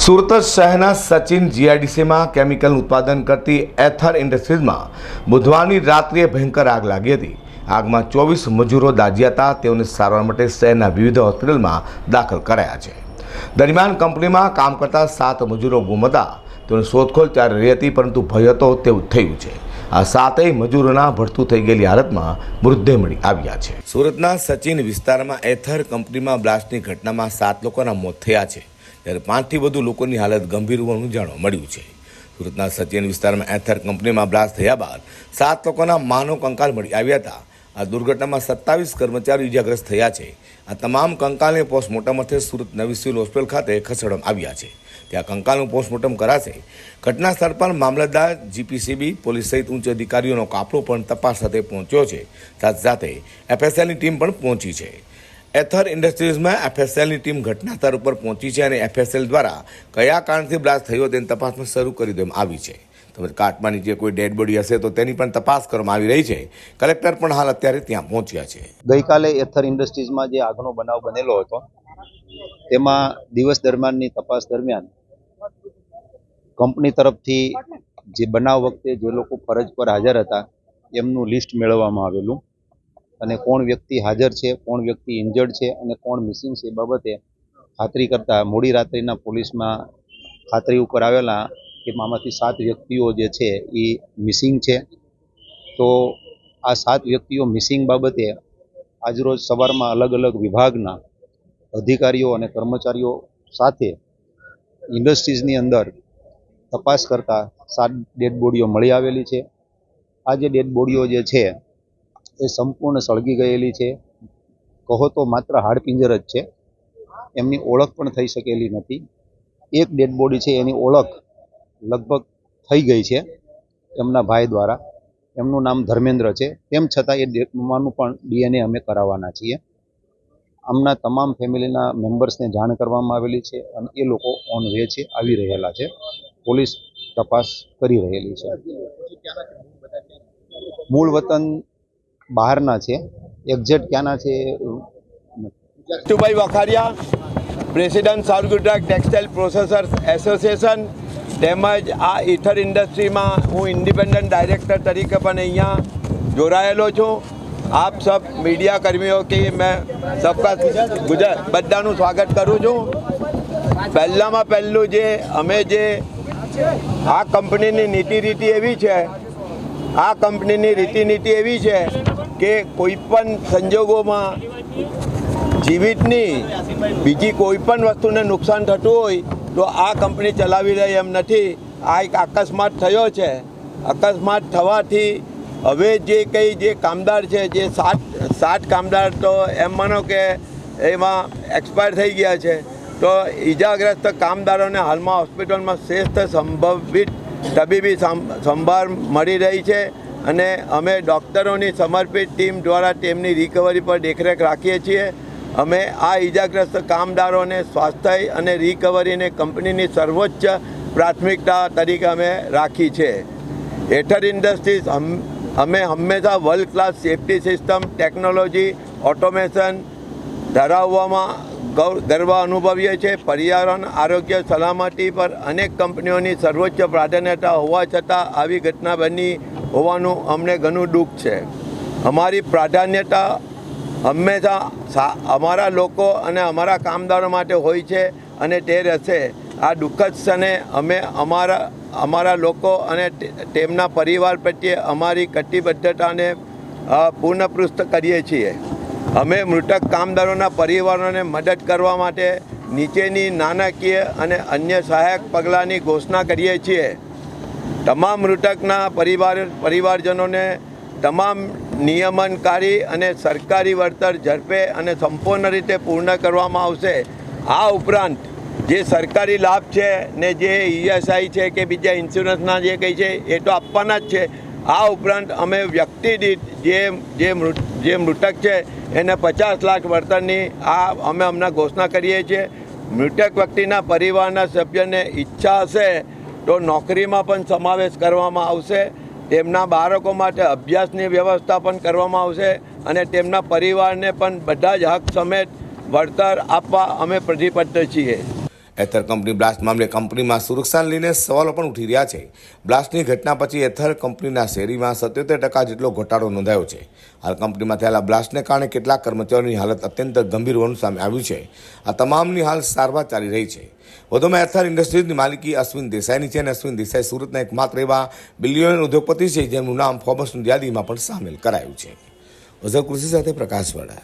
સુરત શહેરના સચિન જીઆઈડીસીમાં કેમિકલ ઉત્પાદન કરતી એથર ઇન્ડસ્ટ્રીઝમાં બુધવારની રાત્રિએ ભયંકર આગ લાગી હતી. આગમાં ચોવીસ મજૂરો દાઝ્યા હતા, તેઓને સારવાર માટે શહેરના વિવિધ હોસ્પિટલમાં દાખલ કરાયા છે. દરમિયાન કંપનીમાં કામ કરતા સાત મજૂરો ગુમ હતા. તેઓની શોધખોળ ચાલી રહી હતી, પરંતુ ભય હતો તેવું થયું છે. આ સાતેય મજૂરોના ભડતું થઈ ગયેલી હાલતમાં મૃતદેહ મળી આવ્યા છે. સુરતના સચિન વિસ્તારમાં એથર કંપનીમાં બ્લાસ્ટની ઘટનામાં સાત લોકોના મોત થયા છે. ત્યારે પાંચથી વધુ લોકોની હાલત ગંભીર હોવાનું જાણવા મળ્યું છે. સુરતના સચિન વિસ્તારમાં એથર કંપનીમાં બ્લાસ્ટ થયા બાદ સાત લોકોના માનવ કંકાલ મળી આવ્યા હતા. આ દુર્ઘટનામાં સત્તાવીસ કર્મચારીઓ ઇજાગ્રસ્ત થયા છે. આ તમામ કંકાલને પોસ્ટમોર્ટમ અર્થે સુરત નવી સિવિલ હોસ્પિટલ ખાતે ખસેડવામાં આવ્યા છે. ત્યાં કંકાલનું પોસ્ટમોર્ટમ કરાશે. ઘટના સ્થળ પર મામલતદાર, જીપીસીબી, પોલીસ સહિત ઉચ્ચ અધિકારીઓનો કાફલો પણ તપાસ સાથે પહોંચ્યો છે. સાથે સાથે એફએસએલની ટીમ પણ પહોંચી છે. એથર ઇન્ડસ્ટ્રીઝમાં એફએસએલની ટીમ ઘટનાસ્થળ ઉપર પહોંચી છે અને એફએસએલ દ્વારા કયા કારણથી બ્લાસ્ટ થયો તેની તપાસમાં શરૂ કરી દેવામાં આવી છે. તેમજ કાટમાં નીચે કોઈ ડેડ બોડી હશે તો તેની પણ તપાસ કરવામાં આવી રહી છે. કલેક્ટર પણ હાલ અત્યારે ત્યાં પહોંચ્યા છે. ગઈકાલે એથર ઇન્ડસ્ટ્રીઝમાં જે આગનો બનાવ બનેલો હતો, તેમાં દિવસ દરમિયાનની તપાસ દરમિયાન કંપની તરફથી જે બનાવ વખતે જે લોકો ફરજ પર હાજર હતા, એમનું લિસ્ટ મેળવવામાં આવેલું. અને કોણ વ્યક્તિ હાજર છે, કોણ વ્યક્તિ ઇન્જર્ડ છે અને કોણ મિસિંગ છે બાબતે ખાતરી કરતા મોડી રાત્રિના પોલીસમાં ખાતરી ઉપર આવેલા કે આમાંથી સાત વ્યક્તિઓ જે છે એ મિસિંગ છે. તો આ સાત વ્યક્તિઓ મિસિંગ બાબતે આજરોજ સવારમાં અલગ અલગ વિભાગના અધિકારીઓ અને કર્મચારીઓ સાથે ઇન્ડસ્ટ્રીઝની અંદર તપાસ કરતાં સાત ડેડ બોડીઓ મળી આવેલી છે. આ જે ડેડ બોડીઓ જે છે એ સંપૂર્ણ સળગી ગયેલી છે. કહો તો માત્ર હાડપિંજર જ છે. એમની ઓળખ પણ થઈ શકેલી નથી. એક ડેડ બોડી છે, એની ઓળખ લગભગ થઈ ગઈ છે એમના ભાઈ દ્વારા. એમનું નામ ધર્મેન્દ્ર છે. તેમ છતાં એ ડેડમાંનું પણ ડીએનએ અમે કરાવવાના છીએ. આમના તમામ ફેમિલીના મેમ્બર્સને જાણ કરવામાં આવેલી છે અને એ લોકો ઓન વે છે, આવી રહેલા છે. પોલીસ તપાસ કરી રહેલી છે. મૂળ વતન બહારના છે. એક્ઝેક્ટ ક્યાંના છે એ Vakharia president south Gujarat textile processors association તેમજ આ ઇથર ઇન્ડસ્ટ્રીમાં હું ઇન્ડિપેન્ડન્ટ ડાયરેક્ટર તરીકે પણ અહીંયા જોડાયેલો છું. આપ સબ મીડિયા કર્મીઓ કે મેં સબકા ગુજરાત બધાનું સ્વાગત કરું છું. પહેલાંમાં પહેલું જે, અમે જે આ કંપનીની નીતિ રીતિ એવી છે આ કંપનીની રીતિનીતિ એવી છે કે કોઈ પણ સંજોગોમાં જીવિતની બીજી કોઈ પણ વસ્તુને નુકસાન થતું હોય તો આ કંપની ચલાવી રહી એમ નથી. આ એક અકસ્માત થયો છે. અકસ્માત થવાથી હવે જે કંઈ જે કામદાર છે, જે સાત સાત કામદાર તો એમ માનો કે એમાં એક્સપાયર થઈ ગયા છે. તો ઈજાગ્રસ્ત કામદારોને હાલમાં હોસ્પિટલમાં શ્રેષ્ઠ સંભવિત તબીબી સંભાળ મળી રહી છે અને અમે ડૉક્ટરોની સમર્પિત ટીમ દ્વારા તેમની રિકવરી પર દેખરેખ રાખીએ છીએ. અમે આ ઈજાગ્રસ્ત કામદારોને સ્વાસ્થ્ય અને રિકવરીને કંપનીની સર્વોચ્ચ પ્રાથમિકતા તરીકે અમે રાખી છે. હેઠળ ઇન્ડસ્ટ્રીઝ અમે હંમેશા world class safety system technology automation ધરાવવામાં ગૌ- ગર્વ અનુભવીએ છીએ. પર્યાવરણ, આરોગ્ય, સલામતી પર અનેક કંપનીઓની સર્વોચ્ચ પ્રાધાન્યતા હોવા છતાં આવી ઘટના બની હોવાનું અમને ઘણું દુઃખ છે. અમારી પ્રાધાન્યતા હંમેશા અમારા લોકો અને અમારા કામદારો માટે હોય છે અને તે રહેશે. આ દુઃખદ ક્ષણે અમે અમારા અમારા લોકો અને તેમના પરિવાર પ્રત્યે અમારી કટિબદ્ધતાને પૂર્ણપૃષ્ઠ કરીએ છીએ. અમે મૃતક કામદારોના પરિવારોને મદદ કરવા માટે નીચેની નાણાકીય અને અન્ય સહાયક પગલાંની ઘોષણા કરીએ છીએ. તમામ મૃતકના પરિવાર, પરિવારજનોને તમામ નિયમનકારી અને સરકારી વળતર ઝડપે અને સંપૂર્ણ રીતે પૂર્ણ કરવામાં આવશે. આ ઉપરાંત જે સરકારી લાભ છે ને જે ઈએસઆઈ છે કે બીજા ઇન્સ્યોરન્સના જે કંઈ છે એ તો આપવાના જ છે. આ ઉપરાંત અમે વ્યક્તિ દીઠ જે જે મૃત જે મૃતક છે, એને પચાસ લાખ વળતરની આ અમે હમણાં ઘોષણા કરીએ છીએ. મૃતક વ્યક્તિના પરિવારના સભ્યને ઈચ્છા હશે તો નોકરીમાં પણ સમાવેશ કરવામાં આવશે. તેમના બાળકો માટે અભ્યાસની વ્યવસ્થા પણ કરવામાં આવશે અને તેમના પરિવારને પણ બધા જ હક સમેત વળતર આપવા અમે પ્રતિબદ્ધ છીએ. એથર કંપની બ્લાસ્ટ મામલે કંપનીમાં સુરક્ષાને લઈને સવાલો પણ ઉઠી રહ્યા છે. બ્લાસ્ટની ઘટના પછી એથર કંપનીના શેરીમાં સત્યોતેર ટકા જેટલો ઘટાડો નોંધાયો છે. હાલ કંપનીમાં થયેલા બ્લાસ્ટને કારણે કેટલાક કર્મચારીઓની હાલત અત્યંત ગંભીર હોવાનું સામે આવ્યું છે. આ તમામની હાલ સારવાર ચાલી રહી છે. વધુમાં એથર ઇન્ડસ્ટ્રીઝની માલિકી અશ્વિન દેસાઈની છે અને અશ્વિન દેસાઈ સુરતના એકમાત્ર એવા બિલિયન ઉદ્યોગપતિ છે જેમનું નામ ફોર્બ્સની યાદીમાં પણ સામેલ કરાયું છે. અઝર કૃષિ સાથે પ્રકાશવાળા